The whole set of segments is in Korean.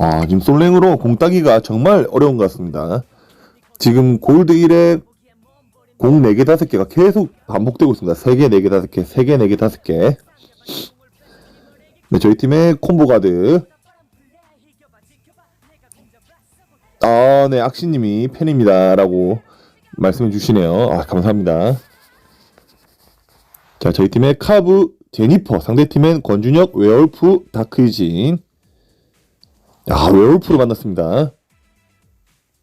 아, 지금 솔랭으로 공 따기가 정말 어려운 것 같습니다. 지금 골드 1에 공 4개, 5개가 계속 반복되고 있습니다. 3개, 4개, 5개, 3개, 4개, 5개. 네, 저희 팀의 콤보 가드. 아, 네, 악시님이 팬입니다. 라고 말씀해 주시네요. 아, 감사합니다. 자, 저희 팀의 카브 제니퍼, 상대팀엔 권준혁, 웨얼프, 다크이진. 야, 웨얼프로 만났습니다.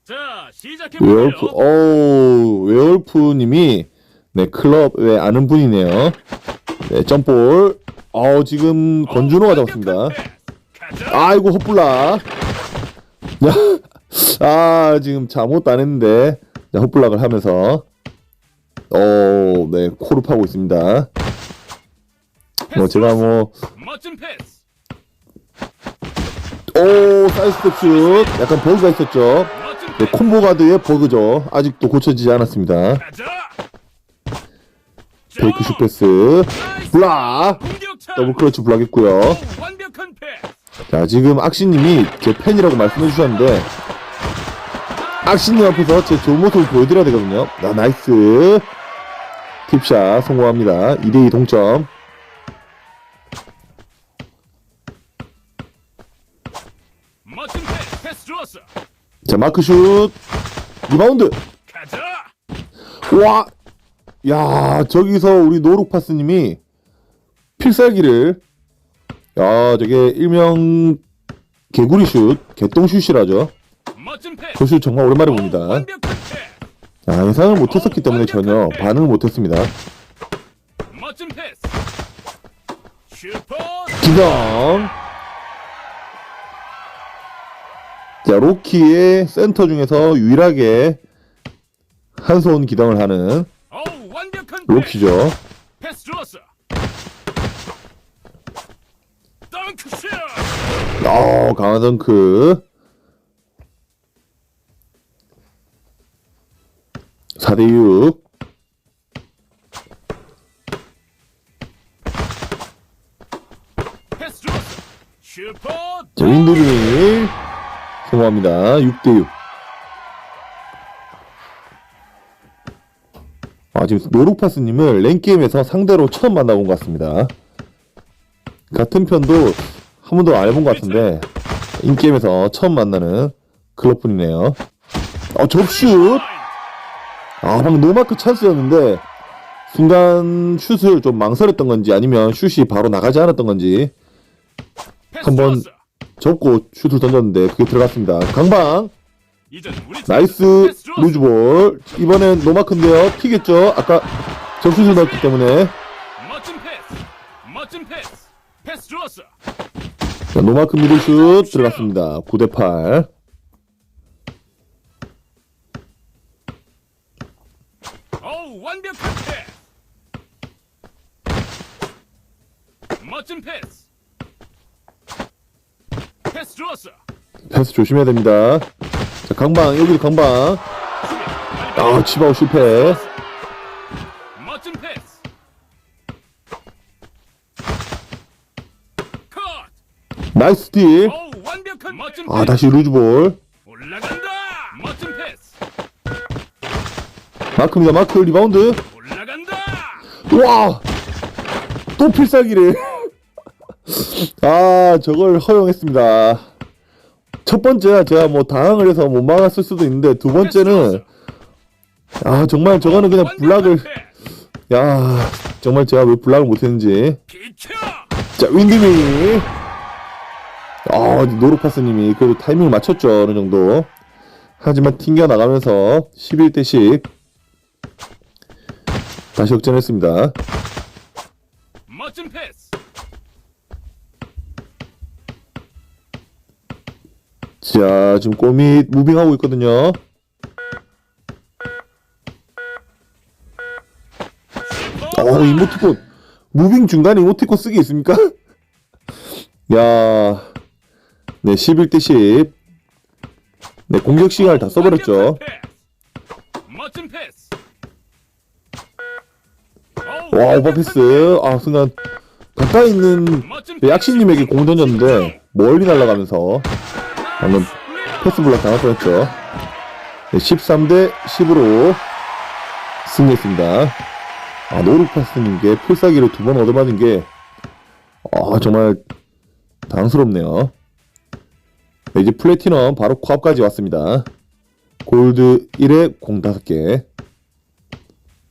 자, 시작해 웨얼프, 볼까요? 오, 웨얼프님이 네 클럽에 아는 분이네요. 네, 점볼. 어, 지금 권준호가 잡았습니다. 아이고 헛블락. 야, 아 지금 잘못 안 했는데 자, 헛블락을 하면서 어, 네 코르파고 있습니다. 뭐 제가 뭐 멋진 패스. 오 사이드스텝 슛 약간 버그가 있었죠. 네. 콤보 가드의 버그죠. 아직도 고쳐지지 않았습니다. 페이크 슛 패스. 블락. 더블 클러치 완벽한 패스. 자, 지금 악신님이 제 팬이라고 말씀해 주셨는데, 악신님 앞에서 제 좋은 모습을 보여드려야 되거든요. 나 나이스. 팁샷 성공합니다. 2대2 동점. 멋진 패스. 패스 좋았어. 자, 마크슛. 리바운드. 가자. 와! 야, 저기서 우리 노룩파스님이 필살기를, 야, 저게 일명 개구리 슛, 개똥슛이라죠. 멋진 패스. 그 슛 정말 오랜만에 오, 봅니다. 완벽한 패스. 아, 예상을 못했었기 때문에 전혀 반응을 못했습니다. 멋진 패스. 슈퍼. 기성. 자, 로키의 센터 중에서 유일하게 한 손 기덩을 하는. 로키죠. 어, 강한 덩크. 4대6. 패스 좋았어. 슈퍼. 자, 윈드밀. 성공합니다. 6대6. 아, 지금 노룩파스님을 랭게임에서 상대로 처음 만나본 것 같습니다. 같은 편도 한 번도 안 해본 것 같은데, 인게임에서 처음 만나는 클럽분이네요. 어, 접슛! 아, 방금 노마크 찬스였는데, 순간 슛을 좀 망설였던 건지, 아니면 슛이 바로 나가지 않았던 건지, 한번. 접고 슛을 던졌는데, 그게 들어갔습니다. 강방! 나이스. 루즈볼. 이번엔 노마크인데요. 피겠죠? 아까 접슛을 넣었기 때문에. 자, 노마크 미들슛 들어갔습니다. 9대8. 오, 완벽한 패스. 멋진 패스. 패스 좋았어. 패스 조심해야 됩니다. 자, 강방, 여기도 강방. 아, 치바우 실패. 멋진 패스. 컷. 나이스 스틸. 오, 완벽한 멋진 아, 패스. 다시 루즈볼. 올라간다. 멋진 패스. 마크입니다. 마크 리바운드. 올라간다. 와! 또 필살기를. 아, 저걸 허용했습니다. 첫 번째야 제가 뭐 당황을 해서 못 막았을 수도 있는데 두 번째는 아 정말 저거는 그냥 블락을 야 정말 제가 왜 블락을 못했는지. 자 윈디밍이 아 노르파스님이 그래도 타이밍을 맞췄죠 어느 정도 하지만 튕겨 나가면서 11대 10 다시 역전했습니다 멋진 패스. 자 지금 꼬미 무빙하고 있거든요 어 이모티콘 무빙 중간에 이모티콘 쓰기 있습니까? 야, 네 11대 10. 네 공격 시간을 다 써버렸죠. 패스. 패스. 오, 와 완벽한 오버 패스. 아 순간 가까이 있는 네, 약신님에게 공 던졌는데 멀리 날아가면서 패스. 방금 패스 블락 당할 뻔했죠. 네, 13대 10으로 승리했습니다. 아, 노룩파스님께 필살기를 두 번 얻어맞은 게, 아, 정말 당스럽네요. 네, 이제 플래티넘 바로 코앞까지 왔습니다. 골드 1에 공 5개.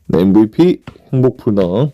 네, MVP 행복 풀덩